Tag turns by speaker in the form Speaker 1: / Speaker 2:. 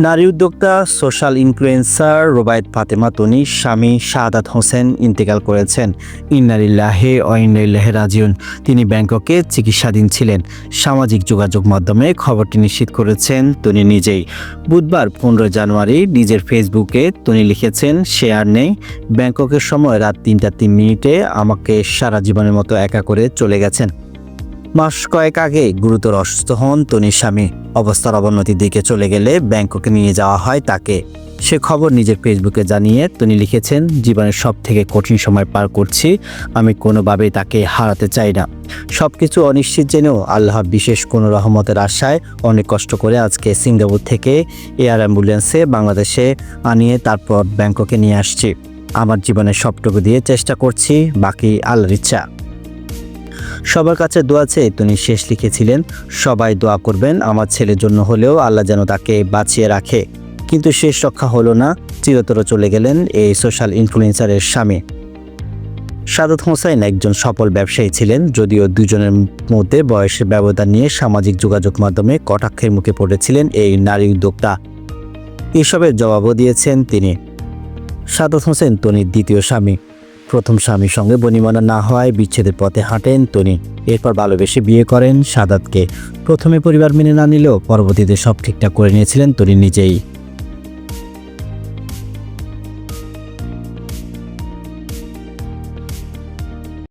Speaker 1: নারী উদ্যোক্তা, social influencer রোবায়েত Fatema Toni, স্বামী শাহাদাত হোসেন ইন্তেকাল করেছেন। ইন্নারিল্লাহে অইন্নারিল্লাহে রাজিউন। তিনি ব্যাংককে চিকিৎসাধীন ছিলেন। সামাজিক যোগাযোগ মাধ্যমে খবরটি নিশ্চিত করেছেন তনি নিজেই। বুধবার পনেরো জানুয়ারি নিজের ফেসবুকে তনি লিখেছেন শেয়ার নেই। ব্যাংককের সময় রাত তিনটা তিন মিনিটে আমাকে সারা জীবনের মতো একা করে চলে গেছেন। মাস কয়েক আগে গুরুতর অসুস্থ হন তনির স্বামী। অবস্থার অবনতির দিকে চলে গেলে ব্যাংককে নিয়ে যাওয়া হয় তাকে। সে খবর নিজের ফেসবুকে জানিয়ে তিনি লিখেছেন, জীবনের সব থেকে কঠিন সময় পার করছি, আমি কোনোভাবেই তাকে হারাতে চাই না। সব কিছু অনিশ্চিত জেনেও আল্লাহ বিশেষ কোনো রহমতের আশায় অনেক কষ্ট করে আজকে সিঙ্গাপুর থেকে এয়ার অ্যাম্বুলেন্সে বাংলাদেশে আনিয়ে তারপর ব্যাংককে নিয়ে আসছি। আমার জীবনের সবটুকু দিয়ে চেষ্টা করছি, বাকি আল্লাহর ইচ্ছা। সবার কাছে দোয়া চেয়ে তিনি শেষ লিখেছিলেন, সবাই দোয়া করবেন, আমার ছেলের জন্য হলেও আল্লাহ যেন তাকে বাঁচিয়ে রাখে। কিন্তু শেষ রক্ষা হলো না, চিরতর চলে গেলেন এই সোশ্যাল ইনফ্লুয়েন্সারের স্বামী। সাদত হোসেন একজন সফল ব্যবসায়ী ছিলেন, যদিও দুজনের মধ্যে বয়সের ব্যবধান নিয়ে সামাজিক যোগাযোগ মাধ্যমে কটাক্ষের মুখে পড়েছিলেন এই নারী উদ্যোক্তা। এসবের জবাবও দিয়েছেন তিনি। সাদত হোসেন তনির দ্বিতীয় স্বামী। প্রথম স্বামীর সঙ্গে বনিমানা না হওয়ায় বিচ্ছেদের পথে হাঁটেন তনি। এরপর ভালোবেসে বিয়ে করেন সাদাতকে। প্রথমে পরিবার মেনে না নিলেও পরবর্তীতে সব ঠিকঠাক করে নিয়েছিলেন তনি নিজেই।